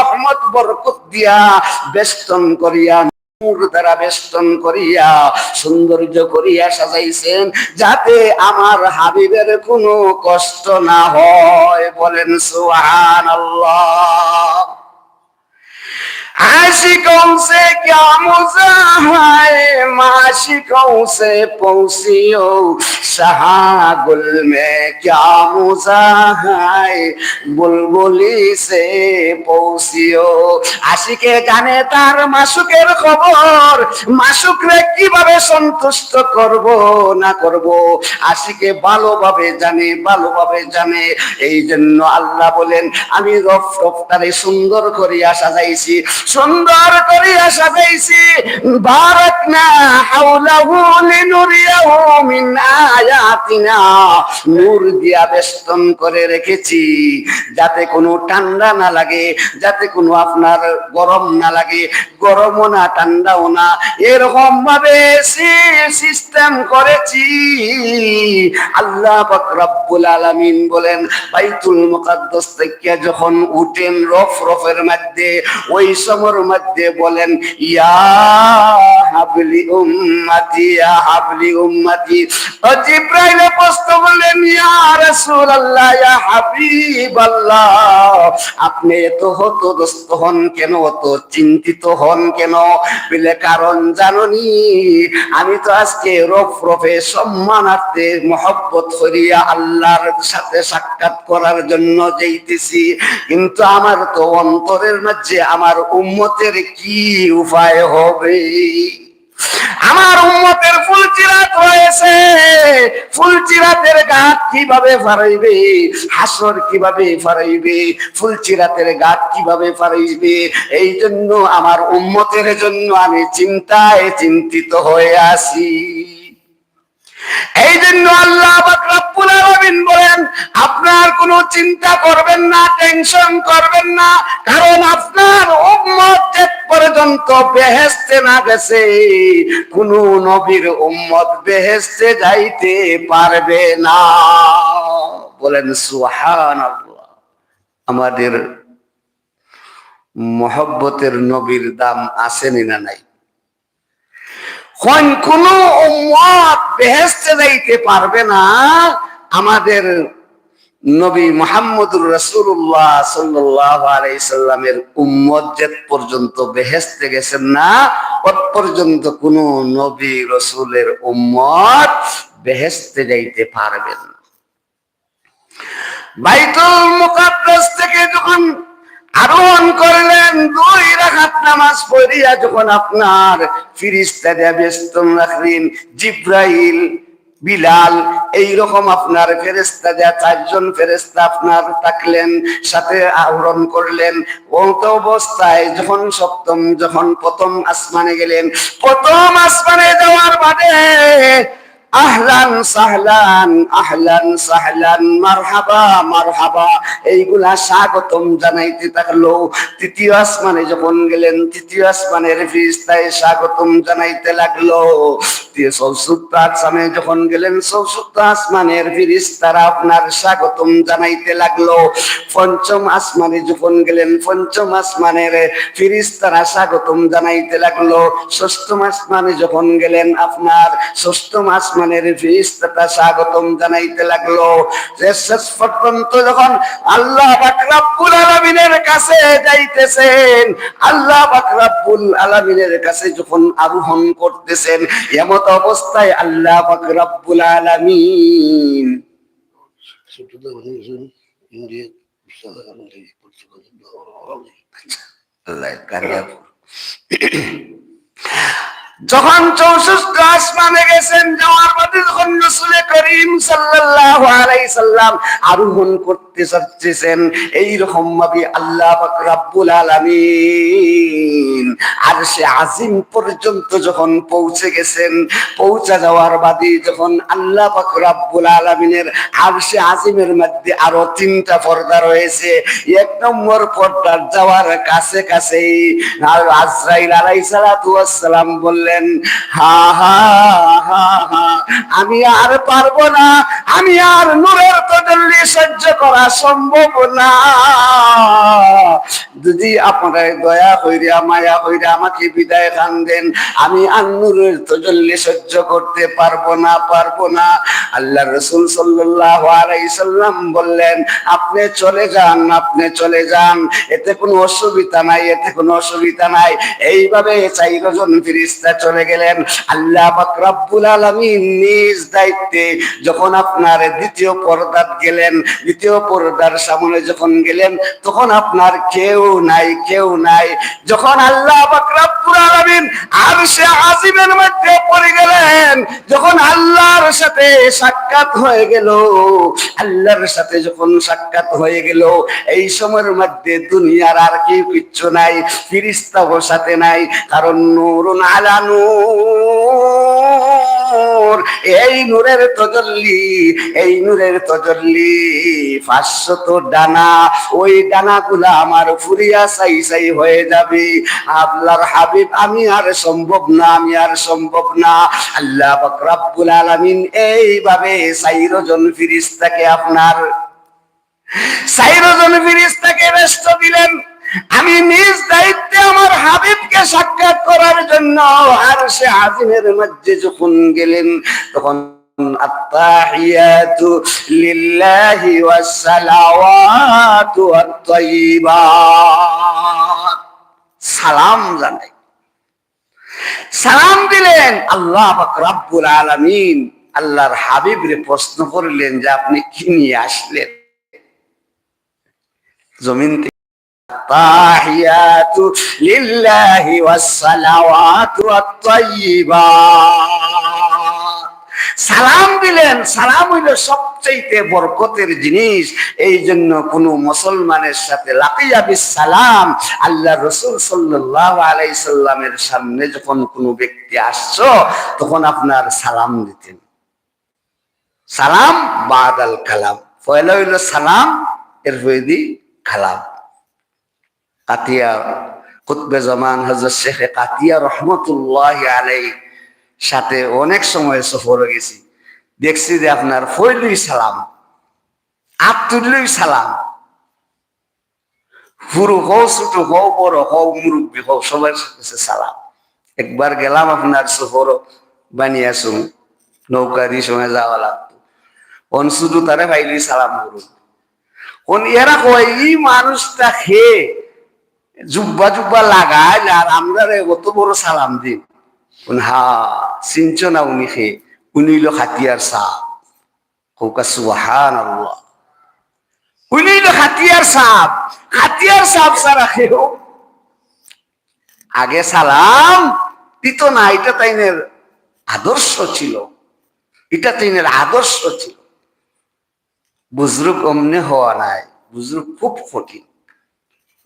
রহমত, বরকত দিয়া বেষ্টন করিয়া, নূর দ্বারা বেষ্টন করিয়া, সৌন্দর্য করিয়া সাজাইছেন, যাতে আমার হাবিবের কোনো কষ্ট না হয়। বলেন সুহান আল্লাহ आशिकों से क्या मुजा है माशिकों से पहुंचियो शाहगुल में क्या मुजा है বুলবুলি সে পৌঁছিও আশিকে জানে তার মাসুকের খবর মাসুকরে কিভাবে সন্তুষ্ট করব না করব আশিকে ভালোভাবে জানে ভালোভাবে জানে এই জন্য আল্লাহ বলেন আমি রফ রফটারে সুন্দর করিয়া সাজাইছি সুন্দর করিয়া সাজাইছি। বারাক না হাওলাহু লিনুরিয়াহু মিন আয়াতিনা। নূর দিয়া বেষ্টন করে রেখেছি। যাতে কোনো ঠান্ডা না লাগে, যাতে কোনো আপনার গরম না লাগে, গরমও না, ঠান্ডাও না। এরকম ভাবে সিস্টেম করেছি। আল্লাহ রব্বুল আলামিন বলেন, বাইতুল মুকাদ্দাস থেকে যখন উঠেন রফ রফের মধ্যে, ওই সময়ের মধ্যে বলেন, ইয়া হাবলি উম্মতি, ইয়া হাবলি উম্মতি। প্রশ্ন বললেন ইয়া ইয়া আপনি এত হতদস্ত হন কেন? অত চিন্তিত হন কেন? বলে, কারণ জাননি, আমি তো আজকে রফ রফে সম্মানার্থে মহব্বত করিয়া আল্লাহর সাথে সাক্ষাৎ করার জন্য যাইতেছি। কিন্তু আমার তো অন্তরের মাঝে আমার উম্মতের কি উপায় হবে? আমার উম্মতের ফুল চিরাত হয়েছে ফুল চিরাতের গাছ কীভাবে ফারাইবে? হাসর কীভাবে ফারাইবে? ফুল চিরাতের গাছ কীভাবে ফারাইবে? এই জন্য আমার উম্মতের জন্য আমি চিন্তায় চিন্তিত হয়ে আছি। এই জন্য আল্লাহ বলেন, আপনার কোনো চিন্তা করবেন না, টেনশন করবেন না, কারণ আপনার উম্মত পর্যন্ত বেহেশতে না গেছে। কোন নবীর উম্মত বেহেশতে যাইতে পারবে না। বলেন, সুবহানাল্লাহ। আমাদের মহব্বতের নবীর দাম আসেনি না নাই? কোন উম্মত বেহেস্তে যাইতে পারবে না। আমাদের নবী মোহাম্মদুর রসুল্লাহ সাল্লাহ আলাইসাল্লামের উম্মত যে পর্যন্ত বেহেস্তে গেছেন না তত পর্যন্ত কোন নবী রসুলের উম্মত বেহেস্তে যাইতে পারবেন বাইতুল মুকাদ্দাস থেকে যখন আরোহণ করলেন, দুই রাখাত নামাজ পড়িয়া যখন আপনার ফিরিস্তা দেয়া ব্যস্ত রাখলেন, জিব্রাইল, বিলাল, এইরকম আপনার ফেরেস্তা দেয়া চারজন ফেরেস্তা আপনার থাকলেন, সাথে আহরণ করলেন। অন্ত অবস্থায় যখন সপ্তম, যখন প্রথম আসমানে গেলেন, প্রথম আসমানে যাওয়ার বাদে আহলান সাহলান আহলান সাহলান, মারহাবা মারহাবা। এইগুলা স্বাগতম জানাইতে থাকল। তৃতীয় আসমানে যখন গেলেন, তৃতীয় আসমানের ফিরিস্তায় স্বাগতম জানাইতে লাগল। আসমানে যখন গেলেন আসমানের ফিরিস্তারা আপনার স্বাগতম জানাইতে লাগল। পঞ্চম আসমানে যখন গেলেন, পঞ্চম আসমানের ফিরিস্তারা স্বাগতম জানাইতে লাগল। ষষ্ঠম আসমানে যখন গেলেন, আপনার ষষ্ঠম আসমান আসমানের ফিরিস্তাটা স্বাগতম জানাইতে লাগল। শেষ পর্যন্ত যখন আল্লাহ বাকরাবুল আলমিনের কাছে যাইতেছেন, আল্লাহ বাকরাবুল আলমিনের কাছে যখন আরোহণ করতেছেন, এমত অবস্থায় আল্লাহ বাকরাবুল আলমিন আল্লাহ যখন চৌষষ্ঠ আসমানে গেছেন, যাওয়ার পথে যখন রসুল করিম সাল্লাল্লাহু আলাইহি সাল্লাম আরোহণ করতে চাচ্ছেন, এই রকম ভাবে আল্লাহ রব্বুল আলামিন আর সে আজিম পর্যন্ত যখন পৌঁছে গেছেন, পৌঁছা যাওয়ার বাদে যখন আল্লাহ রব্বুল আলামিনের আর সে আজিমের মধ্যে আরও তিনটা পর্দা রয়েছে। এক নম্বর পর্দার যাওয়ার কাছে কাছেই আজরাইল আলাইহিস সালাম বললেন বললেন, হা হা হা হা, আমি আর পারব না, আমি আর নূরের তজল্লি সহ্য করা সম্ভব না। যদি আপনারা দয়া হইরা, মায়া হইরা আমাকে বিদায় খান দেন, আমি আর নূরের তজল্লি সহ্য করতে পারব না পারব না। আল্লাহ রসুল সাল্লাহ আলাইসাল্লাম বললেন, আপনি চলে যান, আপনি চলে যান, এতে কোনো অসুবিধা নাই, এতে কোনো অসুবিধা নাই। এইভাবে চাইরজন ফিরিস্তা চলে গেলেন। আল্লাহ রব্বুল আলামিন নিজ দায়িত্বে যখন আপনার দ্বিতীয় পর্দাত গেলেন, দ্বিতীয় পর্দার সামনে যখন গেলেন, তখন আপনার কেউ নাই কেউ নাই। যখন আল্লাহ রব্বুল আলামিন আর সে আজিমের মধ্যে পড়ে গেলেন, যখন আল্লাহর সাথে সাক্ষাৎ হয়ে গেল, আল্লাহর সাথে যখন সাক্ষাৎ হয়ে গেল, এই সময়ের মধ্যে দুনিয়ার আর কেউ কিচ্ছু নাই, ফিরিস্তাও সাথে নাই, কারণ নূরুন আলা নূর, এই নূরের তজল্লি, এই নূরের তজল্লি। পাঁচশত ডানা, ওই আমার ফুরিয়া সাই সাই হয়ে যাবে। আল্লাহর হাবিব, আমি আর সম্ভব না, আমি আর সম্ভব না। আল্লাহ পাক রব্বুল আলামিন এইভাবে সাইরজন ফিরিস্তাকে আপনার সাইরজন ফিরিস্তাকে ব্যস্ত দিলেন। আমি নিজ দায়িত্বে আমার হাবিবকে সাক্ষাৎ করার জন্য আর সে আজিমের মধ্যে যখন গেলেন তখন التحيات لله والصلوات والطيبات সালাম জানাই সালাম দিলেন আল্লাহ পাক রব্বুল আলামিন আল্লাহর হাবিবরে প্রশ্ন করলেন যে আপনি কি নিয়ে আসলেন জমিন থেকে التحيات لله والصلوات والطيبات সালাম দিলেন সালাম হইল সবচেয়ে বরকতের জিনিস এই জন্য কোন মুসলমানের সাথে লাকিয়াবিস সালাম আল্লাহ রসুল সাল্লাহ আলাই সাল্লামের সামনে যখন কোন ব্যক্তি আসছো তখন আপনার সালাম দিতেন সালাম বাদাল কালাম পয়লা হইল সালাম এর হইদি কালাম কাতিয়া, কুতবে জামান হজরত শেখে কাতিয়া রহমতুল্লাহ আলাই সাথে অনেক সময় সফর গেছি। দেখছি যে আপনার ফইলুই সালাম আত্মুল্লুই সালাম পুরু হও, ছোট হও, বড় হও, মুরব্বী হও, সবার কাছে সালাম। একবার গেলাম আপনার সফর বানিয়াছুম নৌকা দিয়ে সময় যাওয়া লাগতো। অন শুধু তারে ভাইলি সালাম করুন। এরা কয়, এই মানুষটা খেয়ে জুব্বা জুব্বা লাগায় আর আমরা কত বড় সালাম দিন হা, চিনছ না উনি খে উনি হইল খাতিয়ার সাহ। কৌকা সুহান আল্লাহ উনি হইল খাতিয়ার সাপ খাতিয়ার সাপ সারা খেও আগে সালাম দিত না, এটা তাইনের আদর্শ ছিল। এটা তাইনের আদর্শ ছিল। বুজরুক অমনে হওয়া নাই। বুজরুক খুব কঠিন।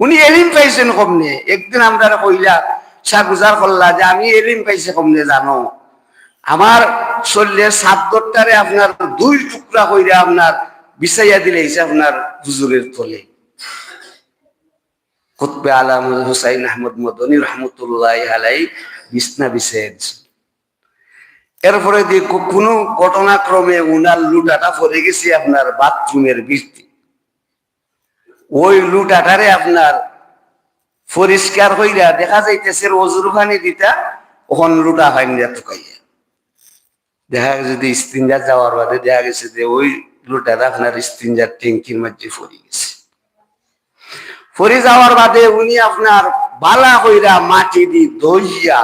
উনি এলিম পাইছেন কমনে। একদিন আমরা কইলা শাহ গুজার করলা যে আমি এলিম পাইছে কমনে, জানো? আমার শরীরের সাত দরটারে আপনার দুই টুকরা কইরা আপনার বিছাইয়া দিলে আপনার হুজুরের তলে কুতবে আলম হুসাইন আহমদ মদনী রহমতুল্লাহ আলাই বিছনা বিছাইয়া দিছে এরপরে দিয়ে কোনো ঘটনাক্রমে উনার লুটাটা পড়ে গেছে আপনার বাথরুমের বৃষ্টি ওই লুটাটারে আপনার পরিষ্কার হইরা দেখা যাইতেছে অজুর পানি দিতা ওখান লুটা হয়নি টুকাইয়া দেখা গেছে যদি স্ত্রিঞ্জার যাওয়ার বাদে দেখা গেছে যে ওই লুটাটা আপনার স্ত্রিঞ্জার ট্যাঙ্কির মধ্যে পড়ে গেছে। পরে যাওয়ার বাদে উনি আপনার বালা কইরা মাটি দি দইয়া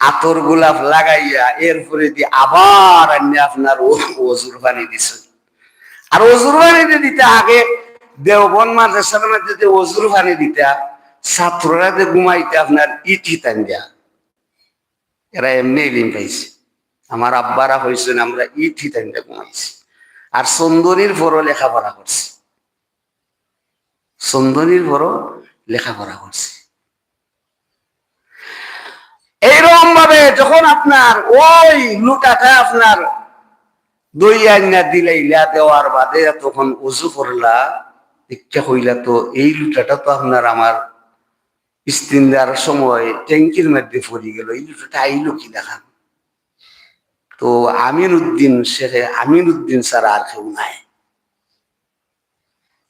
আতর গোলাপ লাগাইয়া এরপরে দিয়ে আবার আনি আপনার অজুর পানি দিছে আর অজুর পানি দিতে আগে দেওবন মাদ্রাসার মধ্যে যে অজুর পানি দিতা, ছাত্ররা যে ঘুমাইতে আপনার ইটি টান দেয়া। এরা এমনি এলিম পাইছে। আমার আব্বারা হয়েছেন আমরা ইটি টান দিয়ে ঘুমাইছি। আর সুন্দরীর পরও লেখাপড়া করছি। সুন্দরীর পরও লেখাপড়া করছি। এইরকম ভাবে যখন আপনার ওই লুটাটা আপনার দই আইনা দিলাইলা দেওয়ার বাদে তখন উজু করলা ইচ্ছা হইলা তো এই লুটাটা তো আপনার আমার স্ত্রীন দেওয়ার সময় ট্যাঙ্কির মধ্যে পড়ে গেল। এই দুটোটা আইলো কি দেখান তো আমির উদ্দিন শেখে আমির উদ্দিন ছাড়া আর কেউ নাই।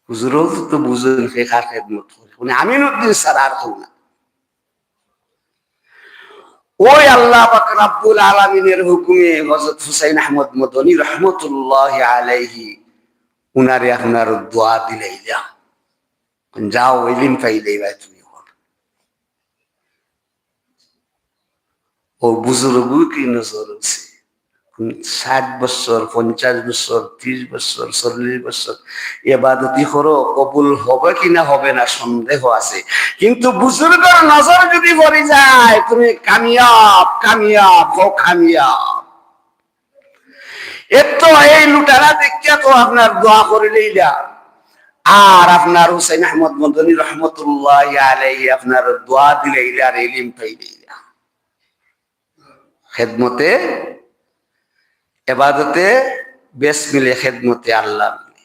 হুজুরও তো বুঝেন শেখার খেদমত করে। উনি আমিন উদ্দিন ছাড়া আর কেউ না ওই আল্লাহ রাব্বুল আলামিনের হুকুমে হযরত হুসাইন আহমদ মদনী রহমতুল্লাহ আলাইহি উনারে আপনার দোয়া দিলেই যাও ইলিম পাইলেই ভাই তুমি ও বুজুর্গ কি নজর হচ্ছে ষাট বছর, পঞ্চাশ বছর, ত্রিশ বছর, চল্লিশ বছর এবাদতি করো, কবুল হবে কিনা হবে না সন্দেহ আছে। কিন্তু বুজুর্গের নজর যদি পড়ে যায়, তুমি কামিয়াব কামিয়াব হো কামিয়াব। এর তো এই লুটারা দেখিয়া তো আপনার দোয়া করিলেই যা আর আপনার হুসাইন আহমদ মদনী রহমতুল্লাহ আলাই আপনার দোয়া দিলেই আর এলিম পাইলেই খেদমতে, এবাদতে, বেশ মিলে খেদমতে আল্লাহ মিলে।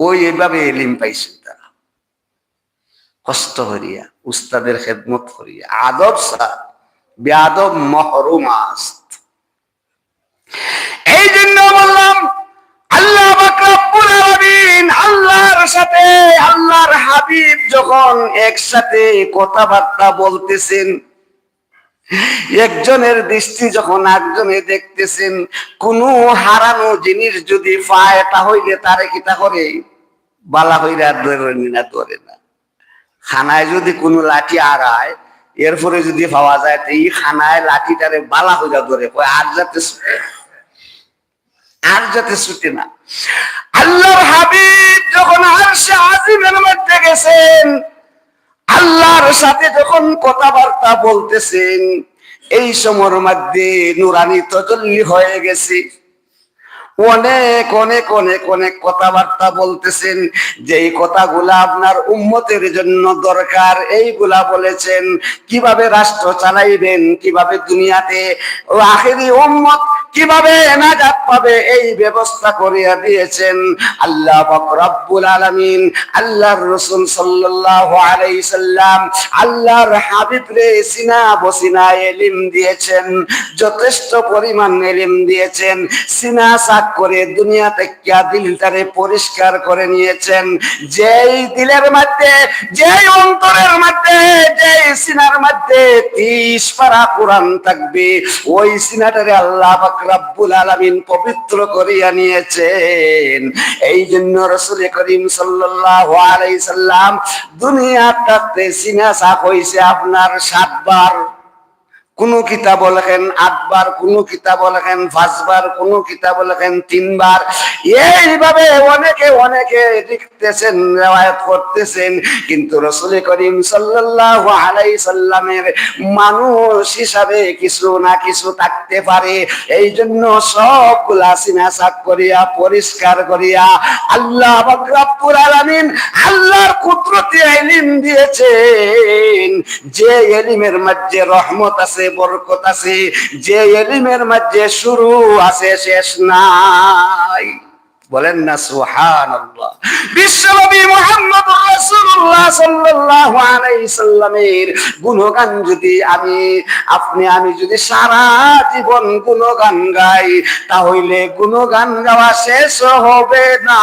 ওই এইভাবে এলিম পাইছেন তারা। কষ্ট করিয়া, উস্তাদের খেদমত করিয়া। আদব সা বেআদব মহরুম আস্ত। এই জন্য বললাম, আল্লাহ আল্লাহর সাথে, আল্লাহর হাবিব যখন একসাথে কথাবার্তা বলতেছেন, একজনের দৃষ্টি যখন একজনে দেখতেছেন, কোন হারানো জিনিস যদি পায়, তাহলে তারে কিতা করে? বালা হইরা ধরে না ধরে না। খানায় যদি কোনো লাঠি আড়ায়, এরপরে যদি পাওয়া যায়, তো এই খানায় লাঠিটারে বালা হইরা ধরে। আর যাতে আর যাতে ছুটে না। আল্লাহর হাবিব যখন আর সে আজিমের মধ্যে গেছেন, আল্লাহর সাথে যখন কথাবার্তা বলতেছেন, এই সময়ের মধ্যে নুরানি তজল্লি হয়ে গেছে। অনেক অনেক অনেক অনেক কথাবার্তা বলতেছেন যে এই কথাগুলা আপনার উম্মতের জন্য দরকার, এইগুলা বলেছেন। কীভাবে রাষ্ট্র চালাইবেন, কীভাবে দুনিয়াতে আখেরি উম্মত কীভাবে নাজাত পাবে এই ব্যবস্থা করিয়া দিয়েছেন? আল্লাহ রব্বুল আলামিন, আল্লাহর রাসূল সাল্লাল্লাহু আলাইহি সাল্লাম, আল্লাহর হাবিব রে সিনা বসিনা এলিম দিয়েছেন, যথেষ্ট পরিমাণ এলিম দিয়েছেন, সিনা সাক করে দুনিয়া থেকে দিলটারে পরিষ্কার করে নিয়েছেন। যেই দিলের মধ্যে, যেই অন্তরের মধ্যে, যেই সিনার মধ্যে তিস পারা কোরআন থাকবে, ওই সিনাটারে আল্লাহ রাব্বুল আলামিন পবিত্র করিয়া নিয়েছেন। এই জন্য রসুল করিম সাল্লাল্লাহু আলাইহি সাল্লাম দুনিয়াটাতে সিনা সাফ হইছে আপনার সাতবার। কোন কিতাব লেখেন আটবার, কোন কিতাব লেখেন পাঁচবার, কোন কিতাব লেখেন তিনবার। এইভাবে অনেকে অনেকে লিখতেছেন, রেওয়ায়ত করতেছেন। কিন্তু রসুল করিম সাল্লাল্লাহু আলাইহি সাল্লামের মানুষ হিসাবে কিছু না কিছু থাকতে পারে। এই জন্য সবগুলা সিনাসাক করিয়া, পরিষ্কার করিয়া আল্লাহ রব্বুল আলামিন আল্লাহর কুদরতি ইলম দিয়েছেন। যে ইলমের মধ্যে রহমত আছে বরকত আছে, যে এলিমের মধ্যে শুরু আছে, শেষ নাই। বলেন না সুহান বিশ্বনবী মোহাম্মদ আপনি, আমি যদি সারা জীবন গাই, তাহলে গাওয়া শেষ হবে না।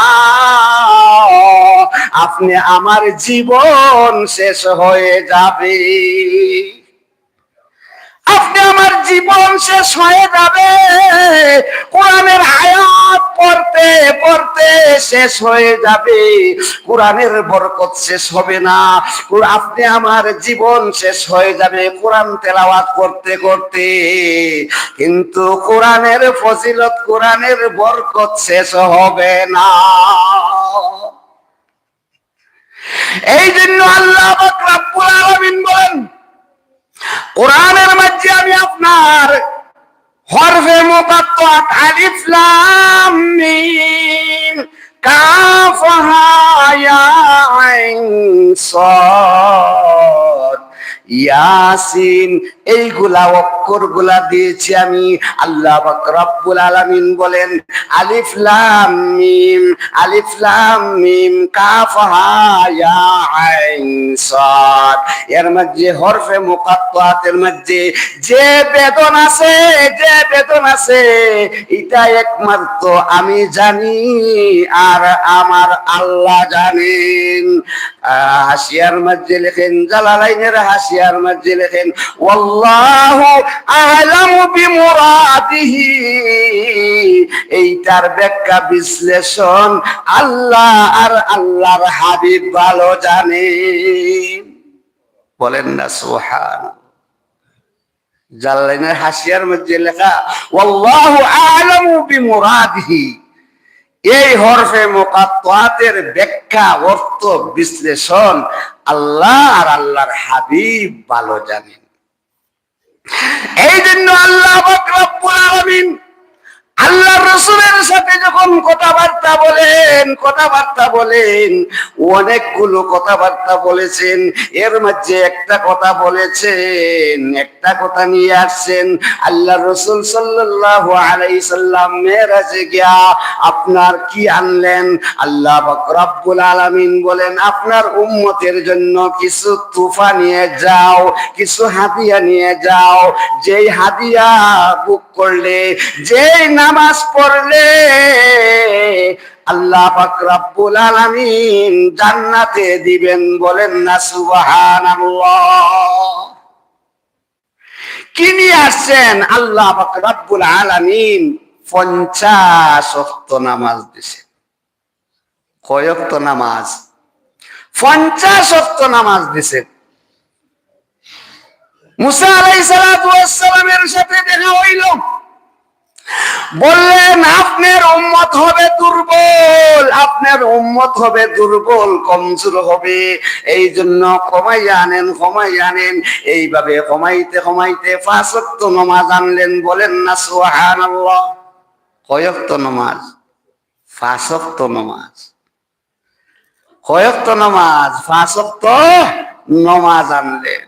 আপনি, আমার জীবন শেষ হয়ে যাবে। আপনি আমার জীবন শেষ হয়ে যাবে। কোরআনের আয়াত পড়তে পড়তে শেষ হয়ে যাবে। কোরআনের বরকত শেষ হবে না। আপনি আমার জীবন শেষ হয়ে যাবে কোরআন তেলাওয়াত করতে করতে। কিন্তু কোরআনের ফজিলত, কোরআনের বরকত শেষ হবে না। এই জন্য আল্লাহ বলেন কোরআনের মধ্যে আমি আপনার হরফে মুকাত্তাত আলিফ লাম মিম কাফ হা ইয়া আইন সাদ ইয়াসিন, এইগুলা অক্ষরগুলা দিয়েছি আমি। আল্লাহ রব্বুল আলামিন বলেন, আলিফ লাম মিম মিম এর মধ্যে হরফে মুকাত্তাতের মধ্যে যে বেদন আছে, যে বেদন আছে, এটা একমাত্র আমি জানি আর আমার আল্লাহ জানেন। হাসিয়ার মধ্যে লেখেন, জালালাইনের হাসিয়ার মধ্যে লেখেন ওয়াল্লাহু আলামু বিমুরাদিহি। এইটার ব্যাখ্যা বিশ্লেষণ আল্লাহ আর আল্লাহর হাবিব ভালো জানে। বলেন না সুহান জালালাইনের হাসিয়ার মধ্যে লেখা, ওয়াল্লাহু আলামু বিমুরাদিহি। এই হরফে মোকাত্তাতের ব্যাখ্যা, অর্থ, বিশ্লেষণ আল্লাহ আর আল্লাহর হাবিব ভালো জানেন। এই জন্য আল্লাহ রব্বুল আলামিন যখন কথাবার্তা বলেন কথাবার্তা বলেন। অনেকগুলো কথাবার্তা বলেছেন, এর মধ্যে একটা কথা বলেছেন, একটা কথা নিয়ে আসছেন। আল্লাহ রসুল সাল্লাহ আলাইসাল্লাম মেয়েরাজে গিয়া আপনার কি আনলেন? আল্লাহ রব্বুল আলামিন বলেন, আপনার উম্মতের জন্য কিছু তুফা নিয়ে যাও, কিছু হাদিয়া নিয়ে যাও। যেই হাদিয়া বুক করলে, যেই নামাজ পড়লে আল্লাহ পাক রব্বুল আলামিন জান্নাতে দিবেন বলেন না, সুবহানাল্লাহ। কি নিয়ে আসছেন আল্লাহ পাক রব্বুল আলামিন পঞ্চাশ ওয়াক্ত নামাজ দিছেন কয়ক্ত নামাজ? পঞ্চাশ ওয়াক্ত নামাজ দিছে। মুসা আলাইহিস সালামের সাথে দেখা হইল। বললেন, আপনার উম্মত হবে দুর্বল, আপনার উম্মত হবে দুর্বল, কমজোর হবে। এই জন্য কমাই আনেন কমাই আনেন। এইভাবে কমাইতে কমাইতে ফাঁসক্ত নমাজ আনলেন। বলেন না সোহান কয়ক্ত নমাজ? ফাঁসক্ত নমাজ। কয়ক্ত নমাজ? ফাঁসক্ত নমাজ আনলেন।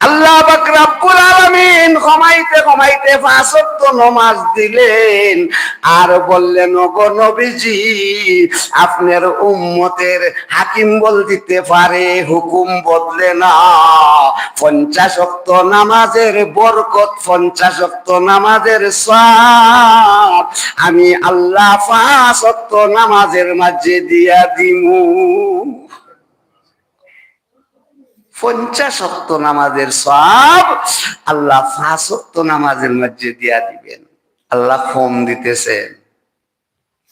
আল্লাহ রাব্বুল আলামিন কমাইতে কমাইতে পাঁচত্ব নমাজ দিলেন। আর বললেন, ওগো নবীজি, আপনার উম্মতের হাকিম বল দিতে পারে, হুকুম বদলে না। পঞ্চাশক্ত নামাজের বরকত পঞ্চাশক্ত নামাজের সব আমি আল্লাহ পাঁচক্ত নামাজের মাঝে দিয়া দিমু। পঞ্চাশ অক্ত নামাজের সব আল্লাহ পাঁচ অক্ত নামাজের মধ্যে দিয়া দিবেন। আল্লাহ ফোম দিতেছেন।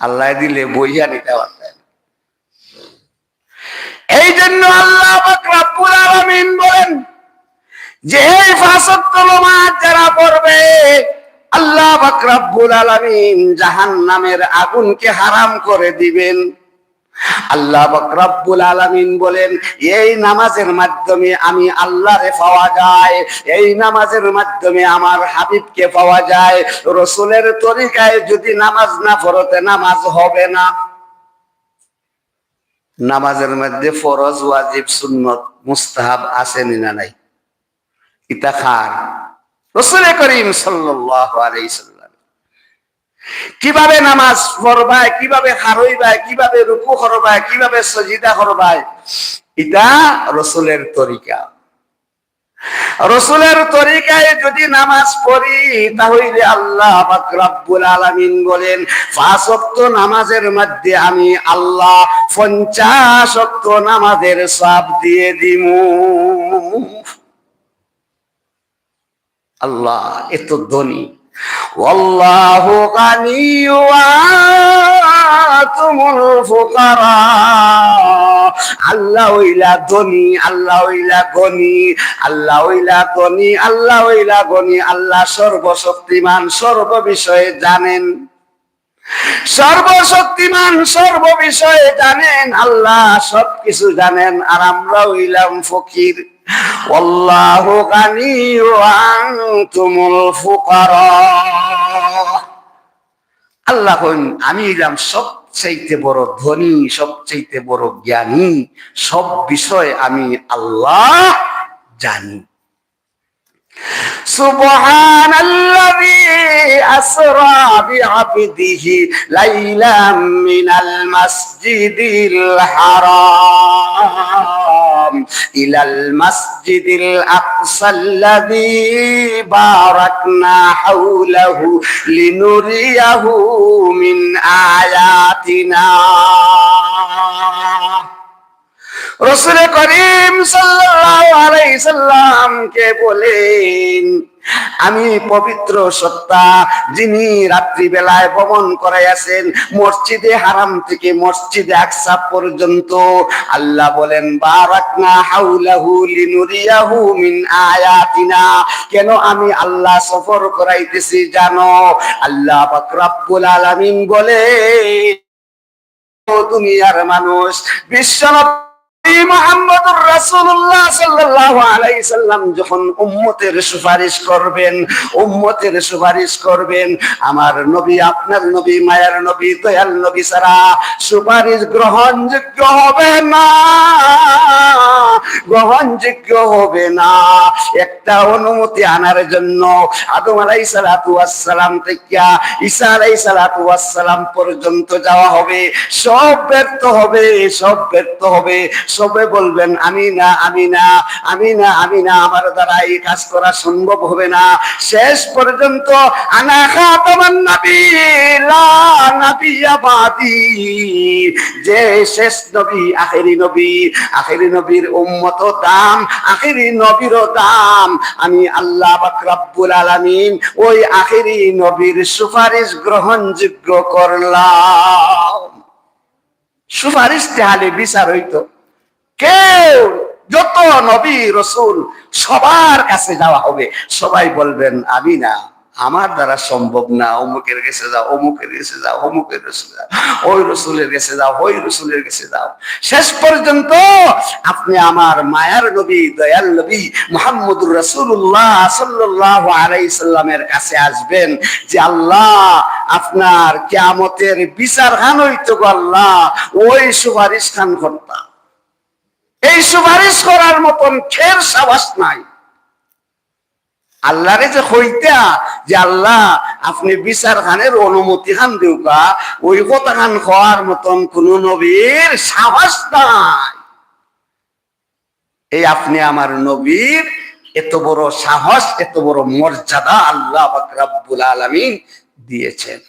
আল্লাহ দিলে বইয়া নিতে পারতেন। এই জন্য আল্লাহ আলামিন বলেন, যে যারা পড়বে, আল্লাহ রাব্বুল জাহান নামের আগুনকে হারাম করে দিবেন। আল্লাহ বকরাবুল আলামিন বলেন, এই নামাজের মাধ্যমে আমি আল্লাহরে পাওয়া যায়, এই নামাজের মাধ্যমে আমার হাবিবকে পাওয়া যায়। রসুলের তরিকায় যদি নামাজ না পড়তে নামাজ হবে না। নামাজের মধ্যে ফরজ, ওয়াজিব, সুন্নত, মুস্তাহাব আসেনি না নাই? ইতা খার রসুল করিম সাল্লাল্লাহু আলাইহি কীভাবে নামাজ পড়বায়, কীভাবে হারইবায়, কীভাবে রুকু করবায়, কীভাবে সজিদা করবায়, এটা রসুলের তরিকা। রসুলের তরিকায় যদি নামাজ পড়ি, তাহলে আল্লাহ রাব্বুল আলামিন বলেন পাঁচ ওয়াক্ত নামাজের মধ্যে আমি আল্লাহ পঞ্চাশ ওয়াক্ত নামাজের সব দিয়ে দিমু। আল্লাহ এত ধনী। والله غني وأنتم الفقراء আল্লাহ হইলা ধনী আল্লাহ হইলা গনি আল্লাহ হইলা গনি আল্লাহ হইলা গনি আল্লাহ সর্বশক্তিমান সর্ব বিষয়ে জানেন সর্বশক্তিমান সর্ব বিষয়ে জানেন আল্লাহ সবকিছু জানেন আর আমরা হইলাম ফকির والله غني وأنتم الفقراء আল্লাহ আমি এলাম সবচাইতে বড় ধনী সবচাইতে বড় জ্ঞানী সব বিষয় আমি আল্লাহ জানি سبحان الذي أسرى بعبده ليلا من المسجد الحرام ইলাল মাসজিদিল আকসাল্লাযী বারাকনা হাওলাহু লিনুরিয়াহু মিন আয়াতিনা। রসুল করিম সাল্লামকে বলেন আমি পবিত্র সত্তা যিনি রাত্রি বেলায় ভ্রমণ করাইয়াছেন, মসজিদে হারাম থেকে মসজিদে আকসা পর্যন্ত। আল্লাহ বলেন, বারাকনা হাউলাহু লিনুরিয়াহু মিন আয়াতিনা। কেন আমি আল্লাহ সফর করাইতেছি জানো? আল্লাহ পাক রব্বুল আলামিন বলে দুনিয়ার মানুষ, বিশ্বনবী গ্রহণযোগ্য হবে না। একটা অনুমতি আনার জন্য আদম আলাইহিস সালাতু ওয়াসসালাম থেকে ঈসা আলাইহিস সালাতু ওয়াসসালাম পর্যন্ত যাওয়া হবে। সব ব্যর্থ হবে, সব ব্যর্থ হবে সবে বলবেন, আমি না আমি না আমি না আমি না, আমার দ্বারা এই কাজ করা সম্ভব হবে না। শেষ পর্যন্ত যে শেষ নবী, আখেরি নবী, আখেরি নবীর উম্মত দাম, আখেরি নবীরও দাম। আমি আল্লাহ পাক রব্বুল আলামিন ওই আখেরি নবীর সুপারিশ গ্রহণযোগ্য করলাম। সুপারিশ তাহলে বিচার হইতো। কেউ যত নবী, রসুল সবার কাছে যাওয়া হবে। সবাই বলবেন আমি না আমার দ্বারা সম্ভব না, অমুকের যাও অমুকের যাও, অমুকের ওই রসুলের যাও, ওই রসুলের যাও। শেষ পর্যন্ত আপনি আমার মায়ার নবী, দয়াল নবী মোহাম্মদুর রসুল্লাহ সাল্লাহ আলাই সাল্লামের কাছে আসবেন যে, আল্লাহ, আপনার কেয়ামতের বিচার হইতো আল্লাহ, ওই সুপারিশ খান করতাম এই সুপারিশ করার মতন খের সাবাস নাই। আল্লাহরে যে হইতা যে আল্লাহ, আপনি বিচার খানের অনুমতি খান দিউকা ওই কথা খান খাওয়ার মতন কোন নবীর সাবাস নাই। এই আপনি আমার নবীর এত বড় সাহস, এত বড় মর্যাদা আল্লাহ বাকরাবুল আলমিন দিয়েছেন।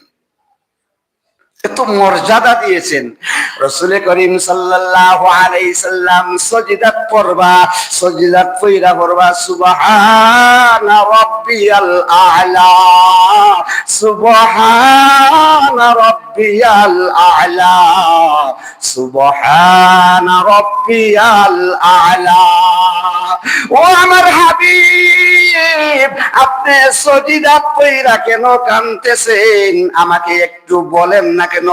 এত মর্যাদা দিয়েছেন। রসুল করিম সাল্লাল্লাহু আলাইহি সাল্লাম সজিদাত পড়বা, সজিদাত পইরা পড়বা, সুবহানা রাব্বিয়াল আ'লা, সুবহানা রাব্বিয়াল আ'লা, সুবহানা রাব্বিয়াল আ'লা। ও আমার হাবিব, আপনি সজিদাত পইরা কেন কানতেছেন আমাকে একটু বলেন না কেন?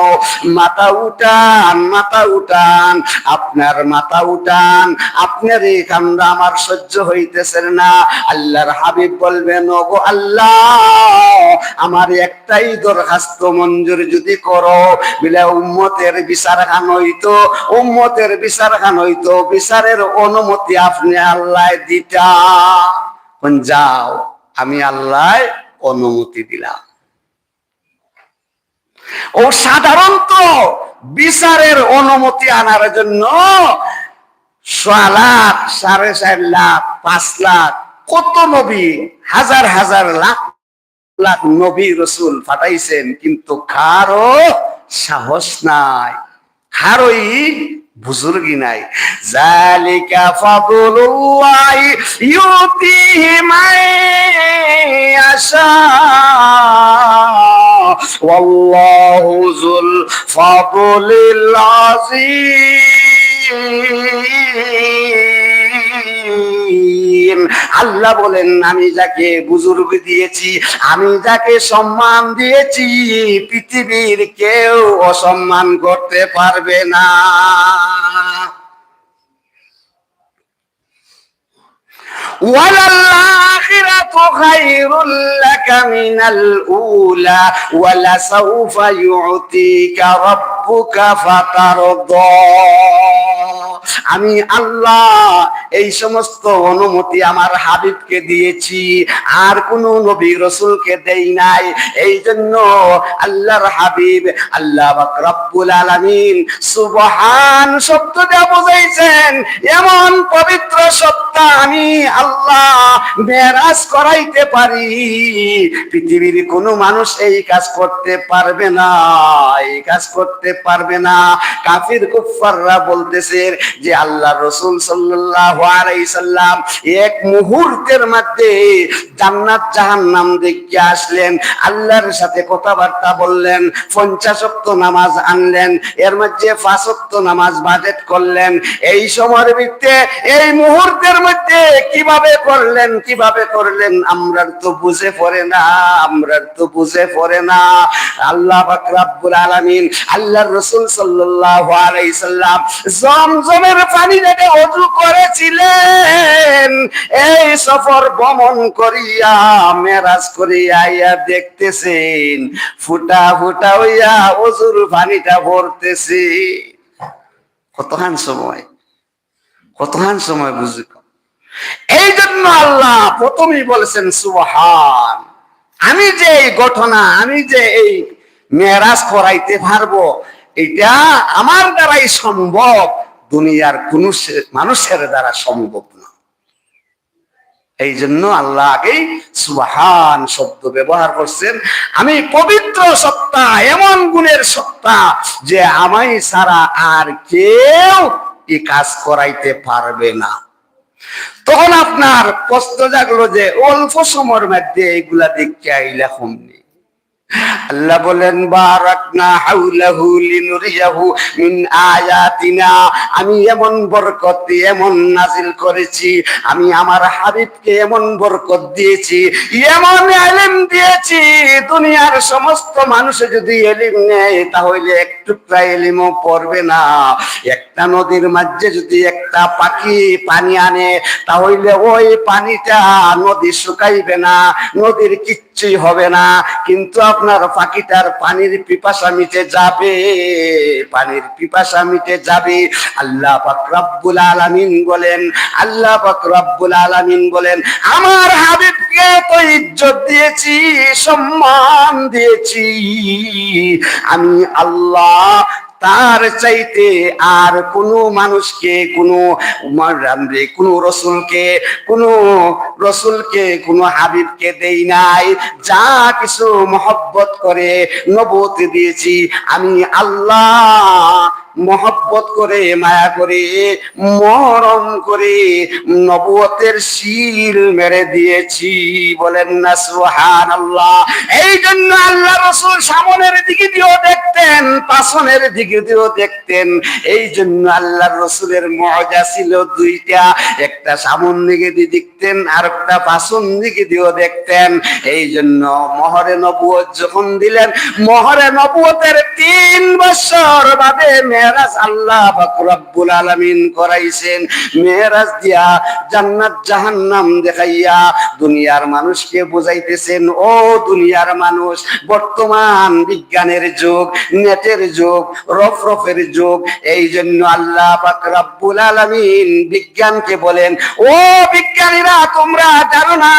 মাথা উঠান মাথা উঠান, আপনার মাথা উঠান। আপনার এই কান্দা আমার সহ্য হইতেছে না। আল্লাহর হাবিব বলবেন ও গো আল্লাহ, আমার একটাই দরখাস্ত মঞ্জুর যদি করো, বিলে উম্মতের বিচার খান হইতো, উম্মতের বিচার খান হইতো, বিচারের অনুমতি আপনি আল্লাহ দিতা যাও, আমি আল্লাহ অনুমতি দিলাম। ও সাধারণত বিচারের অনুমতি আনার জন্য লাখ সাড়ে চার লাখ, পাঁচ লাখ, কত নবী, হাজার হাজার লাখ লাখ নবী রসুল ফাটাইছেন কিন্তু কারও সাহস নাই, কারোই বুজুর্গি নাই। জালিকা ফাদলুল্লাহ ইউতিহি মায়াশা ওয়াল্লাহু। যুল ফাবুলিল আল্লাহ বলেন, আমি যাকে বুজুর্গ দিয়েছি, আমি যাকে সম্মান দিয়েছি, পৃথিবীর কেউ অসম্মান করতে পারবে না। وللآخرة خير لك من الأولى ولسوف يعطيك ربك فترضى আমি আল্লাহ এই সমস্ত অনুমতি আমার হাবিবকে দিয়েছি আর কোন নবী রসুলকে দেই নাই এই জন্য আল্লাহর হাবিব আল্লাহ পাক রব্বুল আলামিন সুবহান শব্দ দিয়ে বুঝাইছেন এমন পবিত্র সত্তা আমি আল্লাহ মেরাজ করাইতে পারি। পৃথিবীর কোনো মানুষ এই কাজ করতে পারবে না, এই কাজ করতে পারবে না। কাফির কুফাররা বলতেছে যে আল্লাহ রসুল আলাইহি সাল্লাম এক মুহূর্তের মধ্যে জান্নাত জাহান্নাম দেখে আসলেন। আল্লাহর সাথে কথাবার্তা বললেন, পঞ্চাশ ওয়াক্ত নামাজ আনলেন, এর মধ্যে পাঁচ নামাজ বাজেট করলেন। এই সময়ের ভিত্তিতে এই মুহূর্তের মধ্যে কীভাবে করলেন কীভাবে করলেন আমরা তো বুঝে পড়ে না আমরা তো বুঝে পড়ে না। আল্লাহ রব্বুল আলামিন, আল্লাহর রাসূল সাল্লাল্লাহু আলাইহি সাল্লাম জমজমের পানি থেকে ওযু করেছিলেন। এই সফর ভ্রমণ করিয়া, মেরাজ করিয়া ইয়া দেখতেছেন, ফুটা ফুটা হইয়া ওজুর পানিটা ভরতেছে। কতখান সময় কতখান সময় বুঝি এই জন্য আল্লাহ প্রথমেই বলেছেন, সুবহান। আমি যে এই ঘটনা, আমি যে এই মেরাজ করাইতে পারব, এটা আমার দ্বারাই সম্ভব, দুনিয়ার কোন মানুষের দ্বারা সম্ভব না। এই জন্য আল্লাহ আগেই সুবাহান শব্দ ব্যবহার করছেন। আমি পবিত্র সত্তা, এমন গুণের সত্তা যে আমায় ছাড়া আর কেউ এই কাজ করাইতে পারবে না। তখন আপনার প্রশ্ন জাগলো যে, অল্প সময়ের মধ্যে এইগুলা দেখতে আইলা কমনি আল্লাহ বলেন, বারাকনা হাউলাহু লিনুরিয়াহু মিন আয়াতিনা। আমি এমন বরকত এমন নাজিল করেছি, আমি আমার হাবিবকে এমন বরকত দিয়েছি, এমন ইলম দিয়েছি দুনিয়ার সমস্ত মানুষ যদি ইলম নেয়, তাহলে একটু ইলমও পড়বে না। একটা নদীর মাঝে যদি একটা পাখি পানি আনে, তাহলে ওই পানিটা নদী শুকাইবে না, নদীর কিচ্ছুই হবে না। কিন্তু আপনার পাখিটার পানির পিপাসা মিটে যাবে, পানির পিপাসা মিটে যাবে। আল্লাহ রব্বুল আলামিন বলেন, আল্লাহ রব্বুল আলামিন বলেন, আমার হাবিবকে তো ইজ্জত দিয়েছি, সম্মান দিয়েছি। আমি আল্লাহ, তার চাইতে আর কোনো মানুষকে, কোনো কোন রসুলকে কোন রসুলকে, কোন হাবিবকে দেই নাই। যা কিছু মহব্বত করে নবতে দিয়েছি। আমি আল্লাহ মহব্বত করে, মায়া করে মরম করে নবতের শিল মেরে দিয়েছি। বলেন না সুহান আল্লাহ এই জন্য আল্লাহ রসুল সামনের দিকে দিয়েও দেখতেন পাশনের দিকে দিয়েও দেখতেন। এই জন্য আল্লাহ রসুলের মজা ছিল দুইটা। একটা সামন দিকে দিয়ে দেখতেন আর একটা পাশন দিকে দিয়েও দেখতেন। এই জন্য মহরে নবুয়ত যখন দিলেন, মহরে নবুয়তের তিন বছর বাদে মেরাজ আল্লাহ রব্বুল আলামিন করাইছেন। মেরাজ দিয়া জান্নাত জাহান্নাম দেখাইয়া দুনিয়ার মানুষকে বুঝাইতেছেন, ও দুনিয়ার মানুষ, বর্তমান বিজ্ঞানের যুগ, নেটের যুগ, রফরফের যুগ এই জন্য আল্লাহ রব্বুল আলামিন বিজ্ঞানকে বলেন, ও বিজ্ঞানীরা, তোমরা জানো না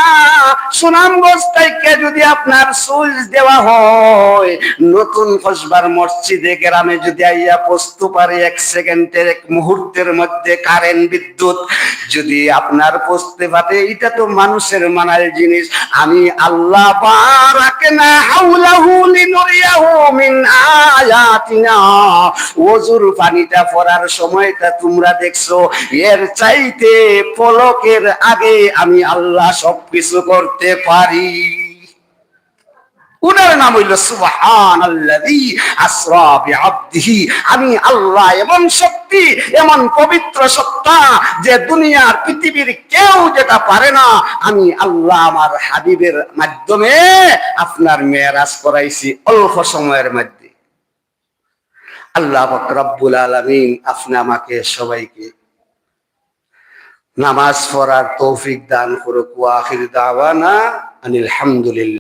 সুনামগঞ্জ থেকে যদি আপনার সুইচ দেওয়া হয়, নতুন ফসবার মসজিদে, গ্রামে যদি আইয়া পস্তু পারে এক সেকেন্ডের, এক মুহূর্তের মধ্যে কারেন্ট, বিদ্যুৎ যদি আপনার পৌঁছতে পারে, এটা তো মানুষের মানার জিনিস। আমি আল্লাহ বারাকে না হাউলাহু লিনুরিয়াহু মিন আয়াতিনা। ওজুর পানিটা পড়ার সময়টা তোমরা দেখছ। এর চাইতে পলকের আগে আমি আল্লাহ সবকিছু করতে পারি। উনার নাম হইল আসরা আমি আল্লাহ এমন শক্তি, এমন পবিত্র সত্তা যে দুনিয়ার পৃথিবীর কেউ যেটা পারে না, আমি আল্লাহ আমার হাবিবের মাধ্যমে আপনার মেয়েরাজ করাইছি অল্প সময়ের মধ্যে। আল্লাহ রব্বুল আলমিন আপনি আমাকে সবাইকে নামাজ পড়ার তৌফিক দান করুক ওয়াখির দাওয়ানা আনিল হামদুলিল্লাহ।